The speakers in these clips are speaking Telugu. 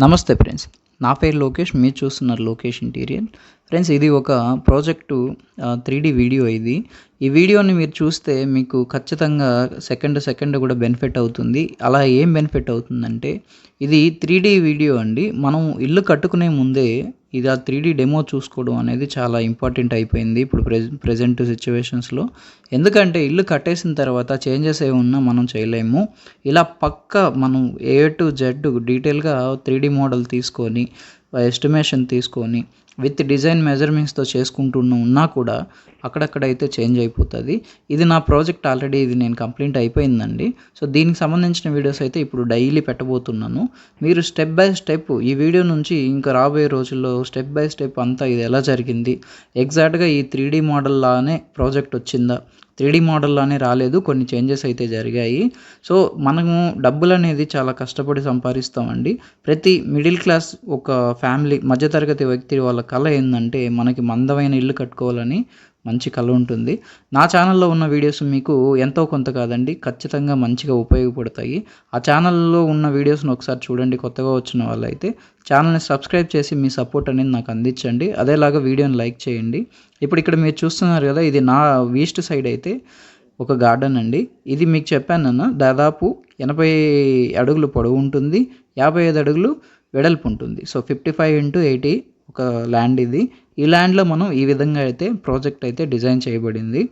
నమస్తే ఫ్రెండ్స్. నా పేరు లోకేష్. మీరు చూస్తున్నారు లోకేష్ ఇంటీరియర్. ఫ్రెండ్స్ ఇది ఒక ప్రాజెక్టు త్రీ డీ వీడియో ఇది. ఈ వీడియోని మీరు చూస్తే మీకు ఖచ్చితంగా సెకండ్ సెకండ్ కూడా బెనిఫిట్ అవుతుంది. అలా ఏం బెనిఫిట్ అవుతుందంటే ఇది త్రీ డీ వీడియో అండి. మనం ఇల్లు కట్టుకునే ముందే ఇది ఆ త్రీ డెమో చూసుకోవడం అనేది చాలా ఇంపార్టెంట్ అయిపోయింది ఇప్పుడు ప్రెజె ప్రజెంట్ సిచ్యువేషన్స్లో. ఎందుకంటే ఇల్లు కట్టేసిన తర్వాత చేంజెస్ ఏమి ఉన్నా మనం చేయలేము. ఇలా పక్క మనం ఏ టు జెడ్ డీటెయిల్గా త్రీ డీ మోడల్ తీసుకొని ఎస్టిమేషన్ తీసుకొని విత్ డిజైన్ మెజర్మెంట్స్తో చేసుకుంటున్న ఉన్నా కూడా అక్కడక్కడ అయితే చేంజ్ అయిపోతుంది. ఇది నా ప్రాజెక్ట్ ఆల్రెడీ ఇది నేను కంప్లీట్ అయిపోయిందండి. సో దీనికి సంబంధించిన వీడియోస్ అయితే ఇప్పుడు డైలీ పెట్టబోతున్నాను. మీరు స్టెప్ బై స్టెప్ ఈ వీడియో నుంచి ఇంకా రాబోయే రోజుల్లో స్టెప్ బై స్టెప్ అంతా ఇది ఎలా జరిగింది? ఎగ్జాక్ట్గా ఈ త్రీ డీ మోడల్ లానే ప్రాజెక్ట్ వచ్చిందా? త్రీ డీ మోడల్లోనే రాలేదు కొన్ని చేంజెస్ అయితే జరిగాయి. సో మనము డబ్బులు అనేది చాలా కష్టపడి సంపాదిస్తామండి. ప్రతి మిడిల్ క్లాస్ ఒక ఫ్యామిలీ మధ్యతరగతి వ్యక్తి వాళ్ళ కళ ఏంటంటే మనకి మందమైన ఇల్లు కట్టుకోవాలని మంచి కళ ఉంటుంది. నా ఛానల్లో ఉన్న వీడియోస్ మీకు ఎంతో కొంత కాదండి ఖచ్చితంగా మంచిగా ఉపయోగపడతాయి. ఆ ఛానల్లో ఉన్న వీడియోస్ని ఒకసారి చూడండి కొత్తగా వచ్చిన వాళ్ళైతే. ఛానల్ని సబ్స్క్రైబ్ చేసి మీ సపోర్ట్ అనేది నాకు అందించండి. అదేలాగా వీడియోని లైక్ చేయండి. ఇప్పుడు ఇక్కడ మీరు చూస్తున్నారు కదా ఇది నా ఈస్ట్ సైడ్ అయితే ఒక గార్డెన్ అండి. ఇది మీకు చెప్పానన్నా దాదాపు ఎనభై అడుగులు పొడవు ఉంటుంది. యాభై ఐదు అడుగులు వెడల్పు ఉంటుంది. So fifty five into eighty ఒక ల్యాండ్ ఇది. ఈ ల్యాండ్లో మనం ఈ విధంగా అయితే ప్రాజెక్ట్ అయితే డిజైన్ చేయబడింది.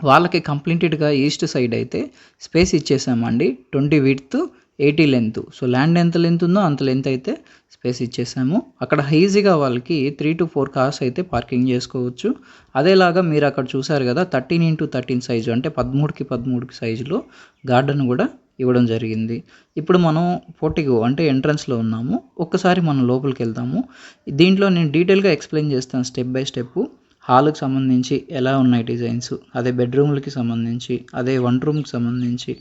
వాళ్ళకి కంప్లీటెడ్గా ఈస్ట్ సైడ్ అయితే space ఇచ్చేసామండి. Twenty width eighty length so land ఎంత లెంత్ ఉందో అంత లెంత్ అయితే స్పేస్ ఇచ్చేసాము. అక్కడ ఈజీగా వాళ్ళకి త్రీ టు ఫోర్ కార్స్ అయితే పార్కింగ్ చేసుకోవచ్చు. అదేలాగా మీరు అక్కడ చూసారు కదా థర్టీన్ ఇంటూ థర్టీన్ సైజు అంటే పదమూడుకి పదమూడుకి సైజులో గార్డెన్ కూడా ఇవ్వడం జరిగింది. ఇప్పుడు మనం పోర్టిగో అంటే ఎంట్రన్స్లో ఉన్నాము. ఒక్కసారి మనం లోపలికి వెళ్తాము. దీంట్లో నేను డీటెయిల్గా ఎక్స్ప్లెయిన్ చేస్తాను స్టెప్ బై స్టెప్ హాల్కి సంబంధించి ఎలా ఉన్నాయి డిజైన్స్ అదే బెడ్రూమ్లకి సంబంధించి అదే వన్ రూమ్కి సంబంధించి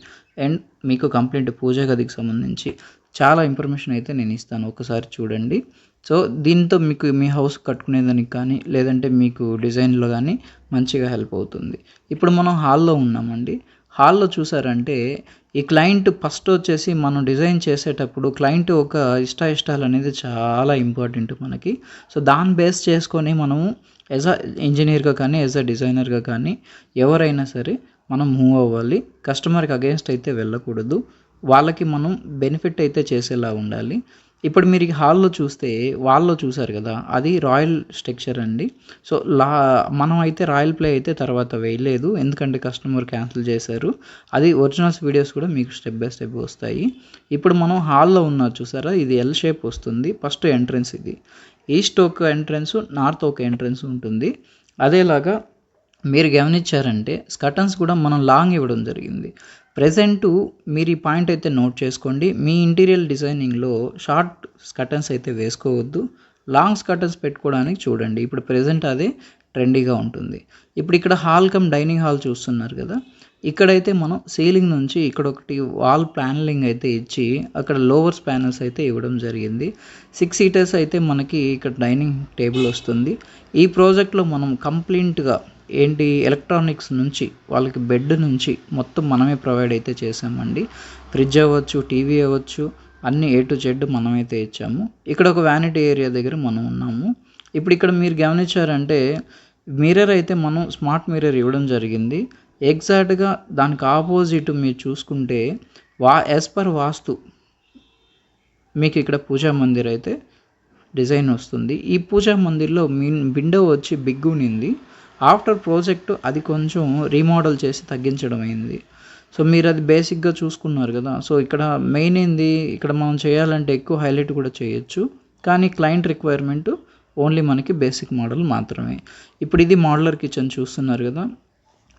అండ్ మీకు కంప్లీట్ పూజ గదికి సంబంధించి చాలా ఇన్ఫర్మేషన్ అయితే నేను ఇస్తాను. ఒకసారి చూడండి. సో దీంతో మీకు మీ హౌస్ కట్టుకునేదానికి కానీ లేదంటే మీకు డిజైన్లో కానీ మంచిగా హెల్ప్ అవుతుంది. ఇప్పుడు మనం హాల్లో ఉన్నామండి. హాల్లో చూసారంటే ఈ క్లయింట్ ఫస్ట్ వచ్చేసి మనం డిజైన్ చేసేటప్పుడు క్లయింట్ ఒక ఇష్ట ఇష్టాలు అనేది చాలా ఇంపార్టెంట్ మనకి. సో దాన్ని బేస్ చేసుకొని మనము యాజ్ అ ఇంజనీర్గా కానీ యాజ్ అ డిజైనర్గా కానీ ఎవరైనా సరే మనం మూవ్ అవ్వాలి. కస్టమర్కి అగేన్స్ట్ అయితే వెళ్ళకూడదు. వాళ్ళకి మనం బెనిఫిట్ అయితే చేసేలా ఉండాలి. ఇప్పుడు మీరు హాల్లో చూస్తే వాళ్ళలో చూసారు కదా అది రాయల్ స్ట్రక్చర్ అండి. సో లా మనం అయితే రాయల్ ప్లే అయితే తర్వాత వేయలేదు ఎందుకంటే కస్టమర్ క్యాన్సిల్ చేశారు. అది ఒరిజినల్స్ వీడియోస్ కూడా మీకు స్టెప్ బై స్టెప్ వస్తాయి. ఇప్పుడు మనం హాల్లో ఉన్నా చూసారా ఇది ఎల్ షేప్ వస్తుంది ఫస్ట్ ఎంట్రన్స్ ఇది. ఈస్ట్ ఒక ఎంట్రన్స్ నార్త్ ఒక ఎంట్రన్స్ ఉంటుంది. అదేలాగా మీరు గమనించారంటే స్కటన్స్ కూడా మనం లాంగ్ ఇవ్వడం జరిగింది. ప్రజెంటు మీరు ఈ పాయింట్ అయితే నోట్ చేసుకోండి. మీ ఇంటీరియర్ డిజైనింగ్లో షార్ట్ స్కటన్స్ అయితే వేసుకోవద్దు. లాంగ్ స్కటన్స్ పెట్టుకోవడానికి చూడండి. ఇప్పుడు ప్రజెంట్ అదే ట్రెండీగా ఉంటుంది. ఇప్పుడు ఇక్కడ హాల్ కమ్ డైనింగ్ హాల్ చూస్తున్నారు కదా. ఇక్కడైతే మనం సీలింగ్ నుంచి ఇక్కడ ఒకటి వాల్ ప్యానలింగ్ అయితే ఇచ్చి అక్కడ లోవర్స్ ప్యానల్స్ అయితే ఇవ్వడం జరిగింది. సిక్స్ సీటర్స్ అయితే మనకి ఇక్కడ డైనింగ్ టేబుల్ వస్తుంది. ఈ ప్రాజెక్ట్లో మనం కంప్లీట్గా ఏంటి ఎలక్ట్రానిక్స్ నుంచి వాళ్ళకి బెడ్ నుంచి మొత్తం మనమే ప్రొవైడ్ అయితే చేసామండి ఫ్రిడ్జ్ అవ్వచ్చు టీవీ అవ్వచ్చు అన్ని ఏ టు జెడ్ మనమైతే ఇచ్చాము. ఇక్కడ ఒక వ్యానిటీ ఏరియా దగ్గర మనం ఉన్నాము. ఇప్పుడు ఇక్కడ మీరు గమనించారంటే మిర్రర్ అయితే మనం స్మార్ట్ మిర్రర్ ఇవ్వడం జరిగింది. ఎగ్జాక్ట్గా దానికి ఆపోజిట్ మీరు చూసుకుంటే వా యాజ్ పర్ వాస్తు మీకు ఇక్కడ పూజా మందిర్ అయితే డిజైన్ వస్తుంది. ఈ పూజా మందిర్లో మీ విండో వచ్చి బిగ్ ఉన్నింది ఆఫ్టర్ ప్రాజెక్ట్ అది కొంచెం రీమోడల్ చేసి తగ్గించడం అయింది సో మీరు అది బేసిక్గా చూసుకున్నారు కదా. సో ఇక్కడ మెయిన్ ఏంది? ఇక్కడ మనం చేయాలంటే ఎక్కువ హైలైట్ కూడా చేయొచ్చు. కానీ క్లయింట్ రిక్వైర్మెంట్ ఓన్లీ మనకి బేసిక్ మోడల్ మాత్రమే. ఇప్పుడు ఇది మోడలర్ కిచెన్ చూస్తున్నారు కదా.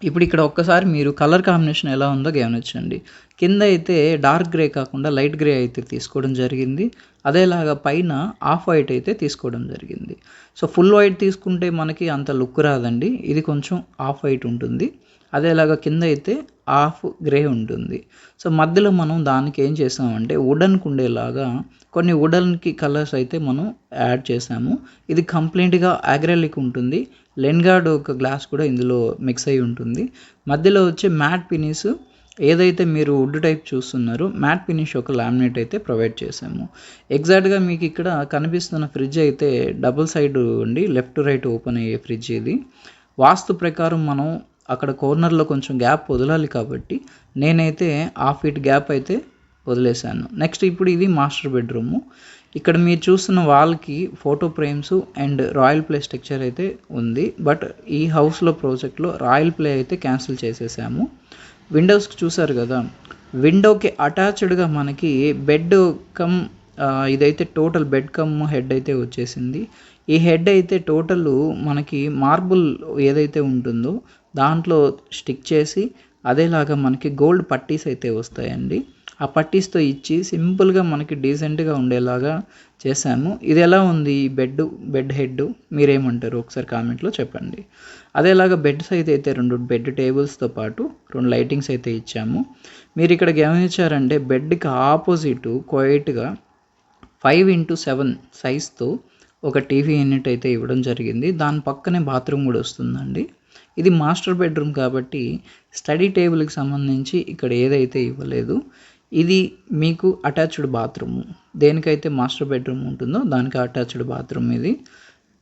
ఇప్పుడు ఇక్కడ ఒక్కసారి మీరు కలర్ కాంబినేషన్ ఎలా ఉందో గమనించండి. కింద అయితే డార్క్ గ్రే కాకుండా లైట్ గ్రే అయితే తీసుకోవడం జరిగింది. అదేలాగా పైన ఆఫ్ వైట్ అయితే తీసుకోవడం జరిగింది. సో ఫుల్ వైట్ తీసుకుంటే మనకి అంత లుక్ రాదండి. ఇది కొంచెం ఆఫ్ వైట్ ఉంటుంది. అదేలాగా కింద అయితే ఆఫ్ గ్రే ఉంటుంది. సో మధ్యలో మనం దానికి ఏం చేసామంటే వుడన్కి ఉండేలాగా కొన్ని వుడన్కి కలర్స్ అయితే మనం యాడ్ చేసాము. ఇది కంప్లీట్గా అగ్రెలిక్ ఉంటుంది. లెన్గార్డ్ ఒక గ్లాస్ కూడా ఇందులో మిక్స్ అయి ఉంటుంది. మధ్యలో వచ్చే మ్యాట్ పినీస్ ఏదైతే మీరు వుడ్ టైప్ చూస్తున్నారో మ్యాట్ ఫినిష్ ఒక లామినేట్ అయితే ప్రొవైడ్ చేసాము ఎగ్జాక్ట్గా మీకు ఇక్కడ కనిపిస్తున్న ఫ్రిడ్జ్ అయితే డబుల్ సైడ్ ఉండి లెఫ్ట్ రైట్ ఓపెన్ అయ్యే ఫ్రిడ్జ్ ఇది. వాస్తు ప్రకారం మనం అక్కడ కార్నర్లో కొంచెం గ్యాప్ వదలాలి కాబట్టి నేనైతే హాఫ్ ఫీట్ గ్యాప్ అయితే వదిలేశాను. నెక్స్ట్ ఇప్పుడు ఇది మాస్టర్ బెడ్రూము ఇక్కడ మీరు చూస్తున్న వాల్కి photo frames and royal play structure అయితే ఉంది. బట్ ఈ హౌస్లో ప్రాజెక్ట్లో రాయల్ ప్లే అయితే క్యాన్సిల్ చేసేసాము. విండోస్కి చూసారు కదా విండోకి అటాచ్డ్గా మనకి బెడ్ కమ్ ఇదైతే టోటల్ బెడ్ కమ్ హెడ్ అయితే వచ్చేసింది. ఈ హెడ్ అయితే టోటల్ మనకి మార్బుల్ ఏదైతే ఉంటుందో దాంట్లో స్టిక్ చేసి అదేలాగా మనకి గోల్డ్ పట్టీస్ అయితే వస్తాయండి. ఆ పట్టీస్తో ఇచ్చి సింపుల్గా మనకి డీసెంట్గా ఉండేలాగా చేశాము ఇది ఎలా ఉంది ఈ బెడ్ బెడ్ హెడ్? మీరేమంటారు? ఒకసారి కామెంట్లో చెప్పండి. అదేలాగా బెడ్స్ అయితే అయితే రెండు బెడ్ టేబుల్స్తో పాటు రెండు లైటింగ్స్ అయితే ఇచ్చాము. మీరు ఇక్కడ గమనించారంటే బెడ్కి ఆపోజిట్ క్వైట్గా ఫైవ్ ఇంటూ సెవెన్ సైజ్తో ఒక టీవీ యూనిట్ అయితే ఇవ్వడం జరిగింది. దాని పక్కనే బాత్రూమ్ కూడా వస్తుందండి. ఇది మాస్టర్ బెడ్రూమ్ కాబట్టి స్టడీ టేబుల్కి సంబంధించి ఇక్కడ ఏదైతే ఇవ్వలేదు. ఇది మీకు అటాచ్డ్ బాత్రూమ్. దేనికైతే మాస్టర్ బెడ్రూమ్ ఉంటుందో దానికి అటాచ్డ్ బాత్రూమ్ ఇది.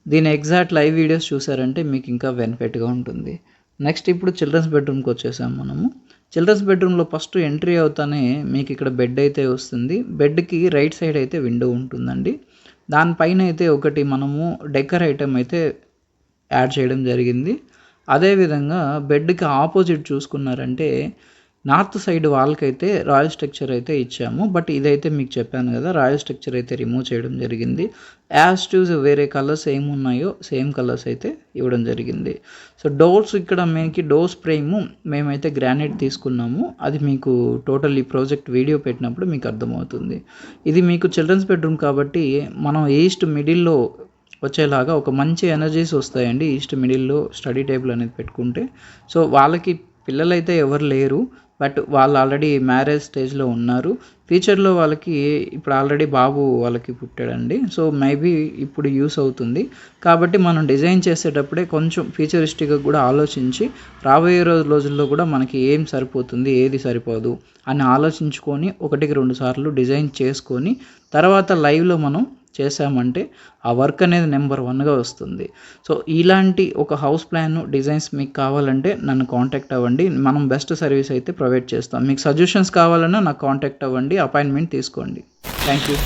దీని ఎగ్జాక్ట్ లైవ్ వీడియోస్ చూసారంటే మీకు ఇంకా బెనిఫిట్గా ఉంటుంది. నెక్స్ట్ ఇప్పుడు చిల్డ్రన్స్ బెడ్రూమ్కి వచ్చేసాం మనము. చిల్డ్రన్స్ బెడ్రూమ్లో ఫస్ట్ ఎంట్రీ అవుతానే మీకు ఇక్కడ బెడ్ అయితే వస్తుంది. బెడ్కి రైట్ సైడ్ అయితే విండో ఉంటుందండి. దానిపైన అయితే ఒకటి మనము డెకర్ ఐటెం అయితే యాడ్ చేయడం జరిగింది. అదేవిధంగా బెడ్కి ఆపోజిట్ చూసుకున్నారంటే నార్త్ సైడ్ వాళ్ళకైతే రాయల్ స్ట్రక్చర్ అయితే ఇచ్చాము బట్ ఇదైతే మీకు చెప్పాను కదా రాయల్ స్ట్రక్చర్ అయితే రిమూవ్ చేయడం జరిగింది. యాజ్ టూస్ వేరే కలర్స్ ఏమున్నాయో సేమ్ కలర్స్ అయితే ఇవ్వడం జరిగింది. సో డోర్స్ ఇక్కడ మనకి డోర్స్ ఫ్రేమ్ మేమైతే గ్రానైట్ తీసుకున్నాము. అది మీకు టోటల్ ఈ ప్రాజెక్ట్ వీడియో పెట్టినప్పుడు మీకు అర్థమవుతుంది. ఇది మీకు చిల్డ్రన్స్ బెడ్రూమ్ కాబట్టి మనం ఈస్ట్ మిడిల్లో వచ్చేలాగా ఒక మంచి ఎనర్జీస్ వస్తాయండి. ఈస్ట్ మిడిల్లో స్టడీ టేబుల్ అనేది పెట్టుకుంటే. సో వాళ్ళకి పిల్లలైతే ఎవరు లేరు. బట్ వాళ్ళు ఆల్రెడీ మ్యారేజ్ స్టేజ్లో ఉన్నారు. ఫ్యూచర్లో వాళ్ళకి ఇప్పుడు ఆల్రెడీ బాబు వాళ్ళకి పుట్టాడండి. సో మేబీ ఇప్పుడు యూస్ అవుతుంది. కాబట్టి మనం డిజైన్ చేసేటప్పుడే కొంచెం ఫ్యూచరిస్టిక్గా కూడా ఆలోచించి రాబోయే రోజు రోజుల్లో కూడా మనకి ఏం సరిపోతుంది ఏది సరిపోదు అని ఆలోచించుకొని ఒకటికి రెండు సార్లు డిజైన్ చేసుకొని తర్వాత లైవ్లో మనం చేసామంటే ఆ వర్క్ అనేది నెంబర్ వన్గా వస్తుంది. సో ఇలాంటి ఒక హౌస్ ప్లాన్ డిజైన్స్ మీకు కావాలంటే నన్ను కాంటాక్ట్ అవ్వండి. మనం బెస్ట్ సర్వీస్ అయితే ప్రొవైడ్ చేస్తాం. మీకు సజెషన్స్ కావాలన్నా నాకు కాంటాక్ట్ అవ్వండి. అపాయింట్మెంట్ తీసుకోండి. Thank you.